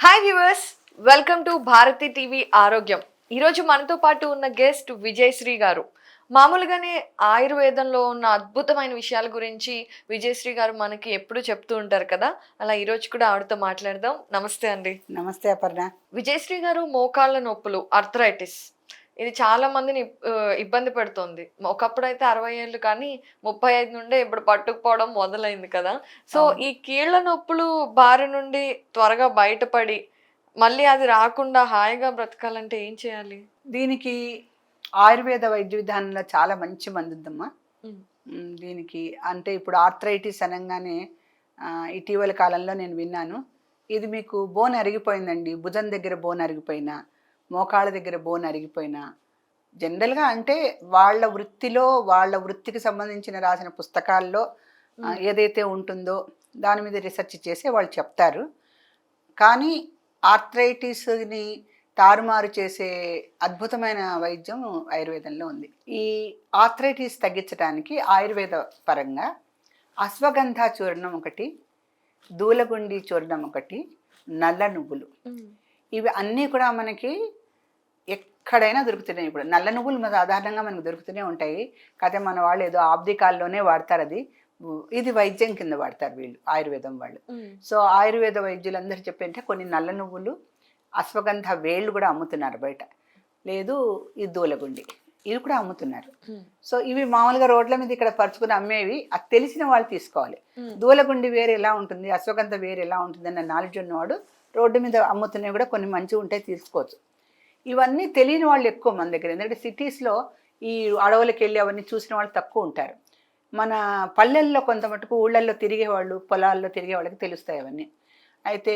Hi viewers welcome to Bharathi TV ఆరోగ్యం ఈరోజు మనతో పాటు ఉన్న గెస్ట్ విజయశ్రీ గారు. మామూలుగానే ఆయుర్వేదంలో ఉన్న అద్భుతమైన విషయాల గురించి విజయశ్రీ గారు మనకి ఎప్పుడు చెప్తూ ఉంటారు కదా? అలా ఈరోజు కూడా ఆవిడతో మాట్లాడదాం. నమస్తే అండి. నమస్తే అపర్ణ. విజయశ్రీ గారు మోకాళ్ళ నొప్పులు అర్థరైటిస్ ఇది చాలా మందిని ఇబ్బంది పెడుతుంది. ఒకప్పుడు అయితే అరవై ఏళ్ళు కానీ ముప్పై ఐదు నుండే ఇప్పుడు పట్టుకుపోవడం మొదలైంది కదా. సో. ఈ కీళ్ళ నొప్పులు బారి నుండి త్వరగా బయటపడి మళ్ళీ అది రాకుండా హాయిగా బ్రతకాలంటే ఏం చేయాలి? దీనికి ఆయుర్వేద వైద్య విధానంలో చాలా మంచి మందు ఉందమ్మా దీనికి అంటే ఇప్పుడు ఆర్థరైటిస్ అనగానే ఇటీవల కాలంలో నేను విన్నాను. ఇది మీకు బోన్ అరిగిపోయిందండి. భుజం దగ్గర బోన్ అరిగిపోయినా. మోకాళ్ళ దగ్గర బోన్ అరిగిపోయినా జనరల్గా అంటే వాళ్ళ వృత్తిలో వాళ్ళ వృత్తికి సంబంధించిన రాసిన పుస్తకాల్లో. ఏదైతే ఉంటుందో దాని మీద రీసెర్చ్ చేసి వాళ్ళు చెప్తారు కానీ ఆర్థరైటిస్ని తారుమారు చేసే అద్భుతమైన వైద్యం ఆయుర్వేదంలో ఉంది ఈ ఆర్థరైటిస్ తగ్గించడానికి ఆయుర్వేద పరంగా అశ్వగంధ చూర్ణం ఒకటి దూలగుండి చూర్ణం ఒకటి నల్ల నువ్వులు. ఇవి అన్నీ కూడా మనకి ఎక్కడైనా దొరుకుతున్నాయి ఇప్పుడు. నల్ల నువ్వులు సాధారణంగా మనకు దొరుకుతూనే ఉంటాయి. కాకపోతే మన వాళ్ళు ఏదో ఆబ్దికాల్లోనే వాడతారు అది. ఇది వైద్యం కింద వాడతారు వీళ్ళు ఆయుర్వేదం వాళ్ళు. సో ఆయుర్వేద వైద్యులందరూ చెప్పేంటే కొన్ని నల్ల నువ్వులు అశ్వగంధ వేళ్ళు కూడా అమ్ముతున్నారు బయట. లేదు ఈ దూలగుండి. ఇవి కూడా అమ్ముతున్నారు. సో ఇవి మామూలుగా రోడ్ల మీద ఇక్కడ పరుచుకుని అమ్మేవి. అది తెలిసిన వాళ్ళు తీసుకోవాలి. దూలగుండి వేరు ఎలా ఉంటుంది అశ్వగంధ వేరు ఎలా ఉంటుంది అన్న నాలెడ్జ్ ఉన్నవాడు రోడ్డు మీద అమ్ముతున్నవి కూడా కొన్ని మంచిగా ఉంటాయి తీసుకోవచ్చు. ఇవన్నీ తెలియని వాళ్ళు ఎక్కువ మన దగ్గర. ఎందుకంటే సిటీస్లో ఈ అడవులకు వెళ్ళి అవన్నీ చూసిన వాళ్ళు తక్కువ ఉంటారు. మన పల్లెల్లో కొంత మటుకు ఊళ్ళల్లో తిరిగే వాళ్ళు పొలాల్లో తిరిగే వాళ్ళకి తెలుస్తాయి అవన్నీ. అయితే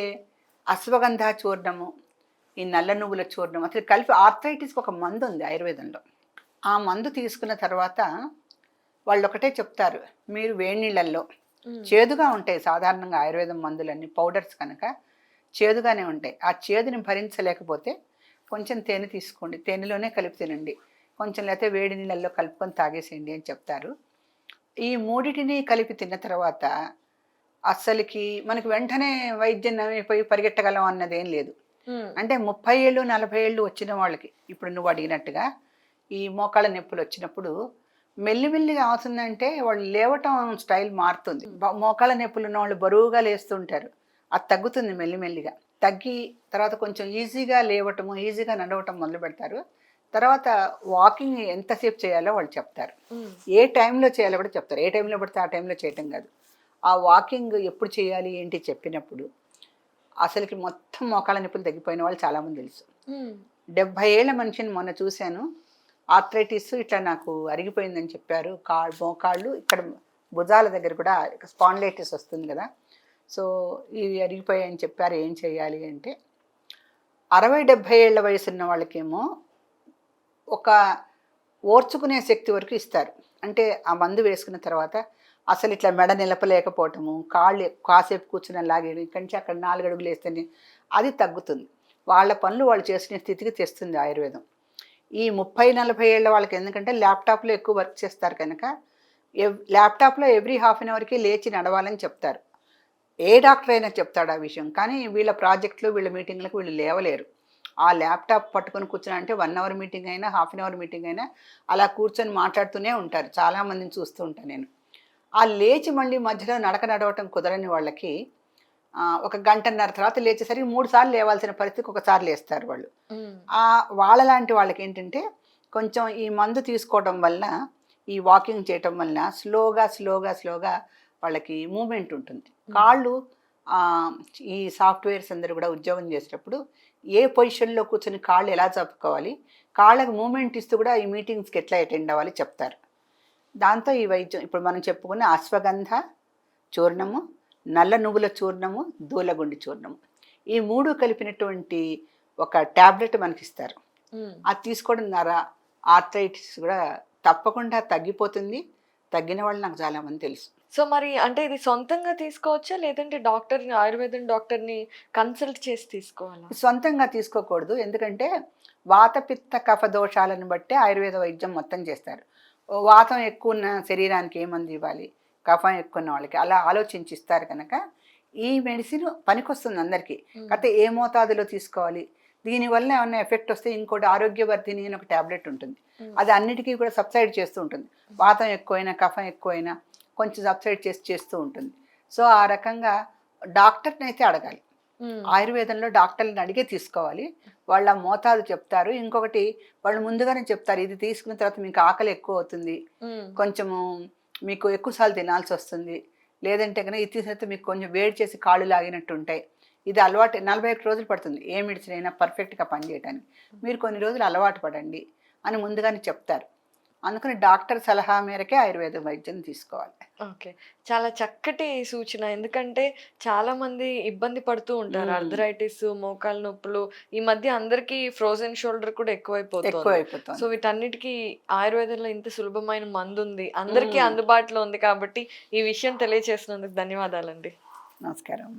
అశ్వగంధ చూర్ణము ఈ నల్ల నువ్వుల చూర్ణం అసలు కలిపి ఆర్థరైటిస్కి ఒక మందు ఉంది ఆయుర్వేదంలో. ఆ మందు తీసుకున్న తర్వాత వాళ్ళు ఒకటే చెప్తారు మీరు వేడి నీళ్ళల్లో ఉమ్. చేదుగా ఉంటాయి సాధారణంగా ఆయుర్వేదం మందులన్నీ పౌడర్స్ కనుక చేదుగానే ఉంటాయి. ఆ చేదుని భరించలేకపోతే కొంచెం తేనె తీసుకోండి. తేనెలోనే కలిపి తినండి. కొంచెం లేకపోతే వేడి నీళ్ళల్లో కలుపుకొని తాగేసేయండి అని చెప్తారు. ఈ మూడిటిని కలిపి తిన్న తర్వాత అస్సలకి మనకి వెంటనే వైద్యం నమ్మిపోయి పరిగెట్టగలం అన్నదేం లేదు. ఉమ్. అంటే ముప్పై ఏళ్ళు నలభై ఏళ్ళు వచ్చిన వాళ్ళకి ఇప్పుడు నువ్వు అడిగినట్టుగా ఈ మోకాళ్ళ నొప్పులు వచ్చినప్పుడు మెల్లిమెల్లిగా అవుతుందంటే వాళ్ళు లేవటం స్టైల్ మారుతుంది. మోకాళ్ళ నొప్పులు ఉన్న వాళ్ళు బరువుగా లేస్తుంటారు. అది తగ్గుతుంది మెల్లిమెల్లిగా. తగ్గి తర్వాత కొంచెం ఈజీగా లేవటము ఈజీగా నడవటం మొదలు పెడతారు. తర్వాత వాకింగ్ ఎంతసేపు చేయాలో వాళ్ళు చెప్తారు. ఏ టైంలో చేయాలో కూడా చెప్తారు. ఏ టైంలో పడితే ఆ టైంలో చేయటం కాదు. ఆ వాకింగ్ ఎప్పుడు చేయాలి ఏంటి చెప్పినప్పుడు అసలుకి మొత్తం మోకాళ్ళ నొప్పులు తగ్గిపోయిన వాళ్ళు చాలామంది తెలుసు. డెబ్భై ఏళ్ళ మనిషిని మొన్న చూశాను. ఆర్థరైటిస్ ఇట్లా నాకు అరిగిపోయిందని చెప్పారు. కా మోకాళ్ళు ఇక్కడ భుజాల దగ్గర కూడా స్పాండ్లైటిస్ వస్తుంది కదా. సో ఇవి అరిగిపోయాయని చెప్పారు ఏం చేయాలి అంటే అరవై డెబ్భై ఏళ్ళ వయసు ఉన్న వాళ్ళకేమో ఒక ఓర్చుకునే శక్తి వరకు ఇస్తారు. అంటే ఆ మందు వేసుకున్న తర్వాత అసలు ఇట్లా మెడ నిలపలేకపోవటము కాళ్ళు కాసేపు కూర్చుని లాగేయడం ఇక్కడి నుంచి అక్కడ నాలుగు అడుగులు వేస్తేనే అది తగ్గుతుంది. వాళ్ళ పనులు వాళ్ళు చేసుకునే స్థితికి తెస్తుంది ఆయుర్వేదం. ఈ ముప్పై నలభై ఏళ్ళ వాళ్ళకి ఎందుకంటే ల్యాప్టాప్లో ఎక్కువ వర్క్ చేస్తారు కనుక ఎవ్ ల్యాప్టాప్లో ఎవ్రీ హాఫ్ అన్ అవర్కి లేచి నడవాలని చెప్తారు. ఏ డాక్టర్ అయినా చెప్తాడు ఆ విషయం. కానీ వీళ్ళ ప్రాజెక్టులు వీళ్ళ మీటింగ్లకు వీళ్ళు లేవలేరు. ఆ ల్యాప్టాప్ పట్టుకొని కూర్చొని అంటే వన్ అవర్ మీటింగ్ అయినా హాఫ్ అన్ అవర్ మీటింగ్ అయినా అలా కూర్చొని మాట్లాడుతూనే ఉంటారు. చాలామందిని చూస్తూ ఉంటాను నేను. ఆ లేచి మళ్ళీ మధ్యలో నడక నడవటం కుదరని వాళ్ళకి ఒక గంటన్నర తర్వాత లేచేసరికి మూడు సార్లు లేవాల్సిన పరిస్థితికి ఒకసారి లేస్తారు వాళ్ళు. ఆ వాళ్ళ లాంటి వాళ్ళకి ఏంటంటే కొంచెం ఈ మందు తీసుకోవడం వల్ల ఈ వాకింగ్ చేయటం వల్ల స్లోగా స్లోగా స్లోగా వాళ్ళకి మూమెంట్ ఉంటుంది. కాళ్ళు ఈ సాఫ్ట్వేర్స్ అందరూ కూడా ఉద్యోగం చేసేటప్పుడు ఏ పొజిషన్లో కూర్చొని కాళ్ళు ఎలా చప్పుకోవాలి కాళ్ళకు మూమెంట్ ఇస్తూ కూడా ఈ మీటింగ్స్కి ఎట్లా అటెండ్ అవ్వాలి చెప్తారు. దాంతో ఈ వైద్యం ఇప్పుడు మనం చెప్పుకున్న అశ్వగంధ చూర్ణము నల్ల నువ్వుల చూర్ణము దూలగుండి చూర్ణము. ఈ మూడు కలిపినటువంటి ఒక ట్యాబ్లెట్ మనకి ఇస్తారు. అది తీసుకోవడం ద్వారా ఆర్థరైటిస్ కూడా తప్పకుండా తగ్గిపోతుంది. తగ్గిన వాళ్ళు నాకు చాలామంది తెలుసు. సో మరి అంటే ఇది సొంతంగా తీసుకోవచ్చా? లేదంటే డాక్టర్ని ఆయుర్వేదం డాక్టర్ని కన్సల్ట్ చేసి తీసుకోవాలా? సొంతంగా తీసుకోకూడదు. ఎందుకంటే వాత పిత్త కఫ దోషాలను బట్టి ఆయుర్వేద వైద్యం మొత్తం చేస్తారు. వాతం ఎక్కువ ఉన్న శరీరానికి ఏ మందు ఇవ్వాలి? కఫం ఎక్కువ ఉన్న వాళ్ళకి. అలా ఆలోచించి ఇస్తారు కనుక ఈ మెడిసిన్ పనికొస్తుంది అందరికీ. కాకపోతే ఏ మోతాదులో తీసుకోవాలి? దీనివల్ల ఏమైనా ఎఫెక్ట్ వస్తే ఇంకోటి ఆరోగ్యవర్ధిని అని ఒక టాబ్లెట్ ఉంటుంది. అది అన్నిటికీ కూడా సబ్సైడ్ చేస్తూ ఉంటుంది. వాతం ఎక్కువైనా కఫం ఎక్కువైనా కొంచెం సబ్సైడ్ చేసి చేస్తూ ఉంటుంది. సో ఆ రకంగా డాక్టర్ని అయితే అడగాలి. ఆయుర్వేదంలో డాక్టర్ని అడిగే తీసుకోవాలి. వాళ్ళ మోతాదు చెప్తారు. ఇంకొకటి వాళ్ళు ముందుగానే చెప్తారు ఇది తీసుకున్న తర్వాత మీకు ఆకలి ఎక్కువ అవుతుంది. కొంచెము మీకు ఎక్కువసార్లు తినాల్సి వస్తుంది. లేదంటే కనుక ఇది తీసినట్టు మీకు కొంచెం వేడి చేసి కాళ్ళు లాగినట్టు ఉంటాయి. ఇది అలవాటు నలభై ఒక్క రోజులు పడుతుంది. ఏ మెడిసిన్ అయినా పర్ఫెక్ట్గా పనిచేయడానికి మీరు కొన్ని రోజులు అలవాటు పడండి అని ముందుగానే చెప్తారు. అందుకని డాక్టర్ సలహా మేరకే ఆయుర్వేద వైద్యం తీసుకోవాలి. ఓకే. చాలా చక్కటి సూచన. ఎందుకంటే చాలా మంది ఇబ్బంది పడుతూ ఉంటారు. అర్థరైటిస్ మోకాలు నొప్పులు ఈ మధ్య అందరికి ఫ్రోజన్ షోల్డర్ కూడా ఎక్కువ ఎక్కువైపోతుంది. సో వీటన్నిటికీ ఆయుర్వేదంలో ఇంత సులభమైన మందు ఉంది అందరికీ. అందుబాటులో ఉంది కాబట్టి ఈ విషయం తెలియచేసినందుకు ధన్యవాదాలండి. నమస్కారం.